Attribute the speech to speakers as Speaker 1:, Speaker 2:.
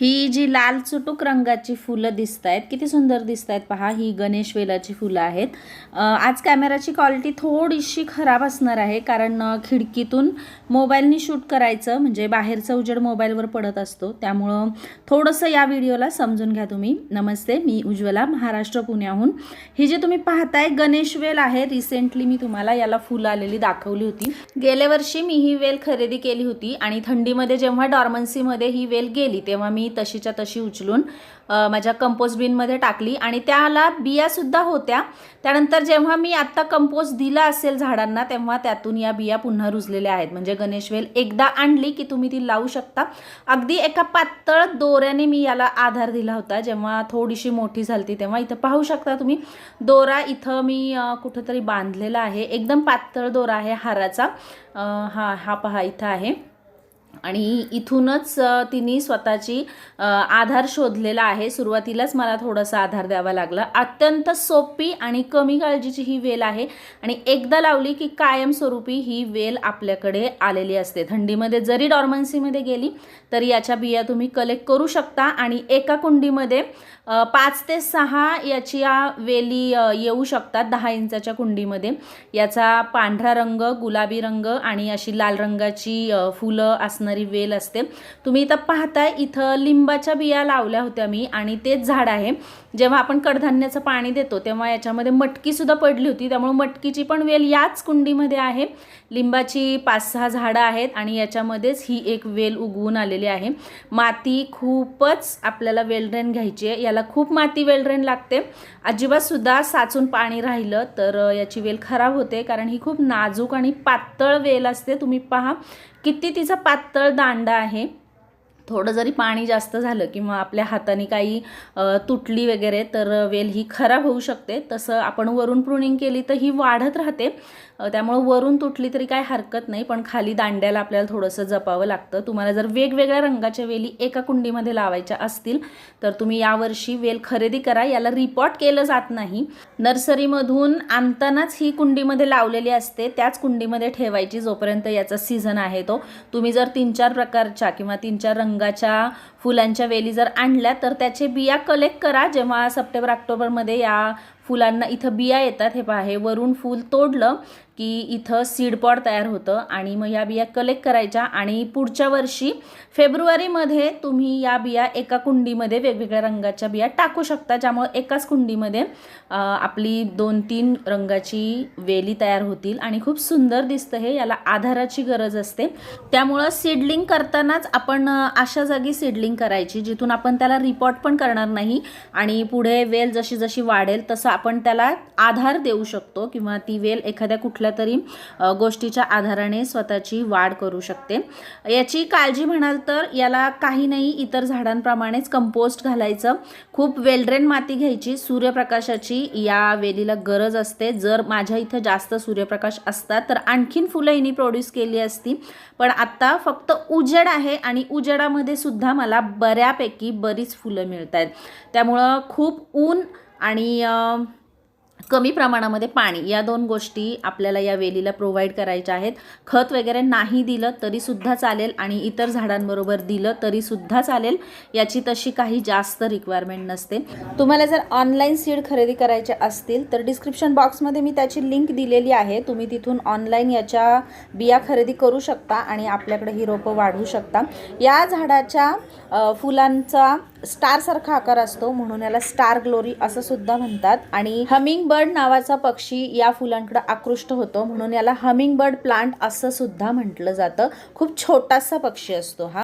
Speaker 1: ही जी लाल चुटूक रंगाची फुलं दिसत आहेत किती सुंदर दिसत आहेत पहा ही गणेश वेलाची फुलं आहेत. आज कॅमेराची क्वालिटी थोडीशी खराब असणार आहे कारण खिडकीतून मोबाईलनी शूट करायचं म्हणजे बाहेरचा उजेड मोबाईलवर पडत असतो. त्यामुळं थोडंसं या व्हिडिओला समजून घ्या तुम्ही. नमस्ते मी उज्ज्वला महाराष्ट्र पुण्याहून. ही जी तुम्ही पाहताय गणेश वेल आहे रिसेंटली मी तुम्हाला याला फुलं आलेली दाखवली होती. गेल्या वर्षी मी ही वेल खरेदी केली होती आणि थंडीमध्ये जेव्हा डॉर्मन्सीमध्ये ही वेल गेली तेव्हा मी मी तशीच्या तशी उचलून माझ्या कंपोस्ट बिनमध्ये टाकली. आणि त्याला बियासुद्धा होत्या. त्यानंतर जेव्हा मी आत्ता कंपोस्ट दिला असेल झाडांना तेव्हा त्यातून या बिया पुन्हा रुजलेल्या आहेत. म्हणजे गणेशवेल एकदा आणली की तुम्ही ती लावू शकता. अगदी एका पातळ दोऱ्याने मी याला आधार दिला होता. जेव्हा थोडीशी मोठी झाली तेव्हा इथं पाहू शकता तुम्ही. दोरा इथं मी कुठंतरी बांधलेला आहे. एकदम पातळ दोरा आहे हाराचा. हा हा पहा इथं आहे. आणि इथूनच तिने स्वतःची आधार शोधलेला आहे. सुरुवातीलाच मला थोडासा आधार द्यावा लागला. अत्यंत सोपी आणि कमी काळजीची ही वेल आहे आणि एकदा लावली की कायमस्वरूपी ही वेल आपल्याकडे आलेली असते. थंडीमध्ये जरी डॉर्मन्सीमध्ये गेली तरी याच्या बिया तुम्ही कलेक्ट करू शकता आणि एका कुंडीमध्ये पाच ते सहा याच्या वेली येऊ शकतात दहा इंचाच्या कुंडीमध्ये. याचा पांढरा रंग गुलाबी रंग आणि अशी लाल रंगाची फुलं फुलं असणारी वेल असते. तुम्ही इथं पाहताय इथं लिंबाच्या बिया लावल्या होत्या मी आणि तेच झाड आहे. जेव्हा आपण कडधान्याचं पाणी देतो तेव्हा याच्यामध्ये मटकीसुद्धा पडली होती. त्यामुळे मटकीची पण वेल याच कुंडीमध्ये आहे. लिंबाची पाच सहा झाडं आहेत आणि याच्यामध्येच ही एक वेल उगवून आलेली आहे. माती खूपच आपल्याला वेलड्रेन घ्यायची आहे. याला खूप माती वेलड्रेन लागते. अजिबात सुद्धा साचून पाणी राहिलं तर याची वेल खराब होते कारण ही खूप नाजूक आणि पातळ वेल असते. तुम्ही पहा किती तिचा पातळ दांडा आहे? थोडं जरी पाणी जास्त झालं किंवा आपल्या हाताने काही तुटली वगैरे तर वेल ही खराब होऊ शकते. तसं आपण वरून प्रुनिंग केली तर ही वाढत राहते. त्यामुळं वरून तुटली तरी काय हरकत नाही पण खाली दांड्याला आपल्याला थोडंसं जपावं लागतं. तुम्हाला जर वेगवेगळ्या रंगाच्या वेली एका कुंडीमध्ये लावायच्या असतील तर तुम्ही यावर्षी वेल खरेदी करा. याला रिपॉर्ट केलं जात नाही. नर्सरीमधून आणतानाच ही कुंडीमध्ये लावलेली असते. त्याच कुंडीमध्ये ठेवायची जोपर्यंत याचा सीझन आहे तो. तुम्ही जर तीन चार प्रकारच्या किंवा तीन चार रंग रंगाच्या फुलांच्या वेली जर आणल्या तर त्याचे बिया कलेक्ट करा. जेव्हा सप्टेंबर ऑक्टोबरमध्ये या फुलांना इथं बिया येतात हे पहा हे वरून फूल तोडलं की इथं सीडपॉड तयार होतं आणि मग या बिया कलेक्ट करायच्या आणि पुढच्या वर्षी फेब्रुवारीमध्ये तुम्ही या बिया एका कुंडीमध्ये वेगवेगळ्या रंगाच्या बिया टाकू शकता. ज्यामुळे एकाच कुंडीमध्ये आपली दोन तीन रंगाची वेली तयार होतील आणि खूप सुंदर दिसतं हे याला आधाराची गरज असते. त्यामुळं सीडलिंग करतानाच आपण अशा जागी सीडलिंग करायची जिथून आपण त्याला रिपोर्ट पण करणार नाही आणि पुढे वेल जशी जशी वाढेल तसं आपण त्याला आधार देऊ शकतो किंवा ती वेल एखाद्या कुठल्या तरी गोष्टीच्या आधाराने स्वतःची वाढ करू शकते. याची काळजी म्हणाल तर याला काही नाही इतर झाडांप्रमाणेच कंपोस्ट घालायचं. खूप वेलड्रेन माती घ्यायची. सूर्यप्रकाशाची या वेलीला गरज असते. जर माझ्या इथं जास्त सूर्यप्रकाश असतात तर आणखीन फुलं हिनी प्रोड्यूस केली असती. पण आत्ता फक्त उजेड आहे आणि उजेडामध्ये सुद्धा मला बऱ्यापैकी बरीच फुलं मिळत आहेत त्यामुळं खूप ऊन आणि कमी प्रमाणामध्ये पाणी या दोन गोष्टी आपल्याला या वेलीला प्रोव्हाइड करायच्या आहेत. खत वगैरे नाही दिलं तरीसुद्धा चालेल आणि इतर झाडांबरोबर दिलं तरीसुद्धा चालेल याची तशी काही जास्त रिक्वायरमेंट नसते. तुम्हाला जर ऑनलाईन सीड खरेदी करायचे असतील तर डिस्क्रिप्शन बॉक्समध्ये मी त्याची लिंक दिलेली आहे. तुम्ही तिथून ऑनलाईन याच्या बिया खरेदी करू शकता आणि आपल्याकडे ही रोपं वाढवू शकता. या झाडाच्या फुलांचा स्टारसारखा आकार असतो म्हणून याला स्टार ग्लोरी असं सुद्धा म्हणतात. आणि हमिंग बर्ड नावाचा पक्षी या फुलांकडे आकृष्ट होतो. म्हणून याला हमिंग बर्ड प्लांट असं सुद्धा म्हटलं जातं. खूप छोटासा पक्षी असतो हा.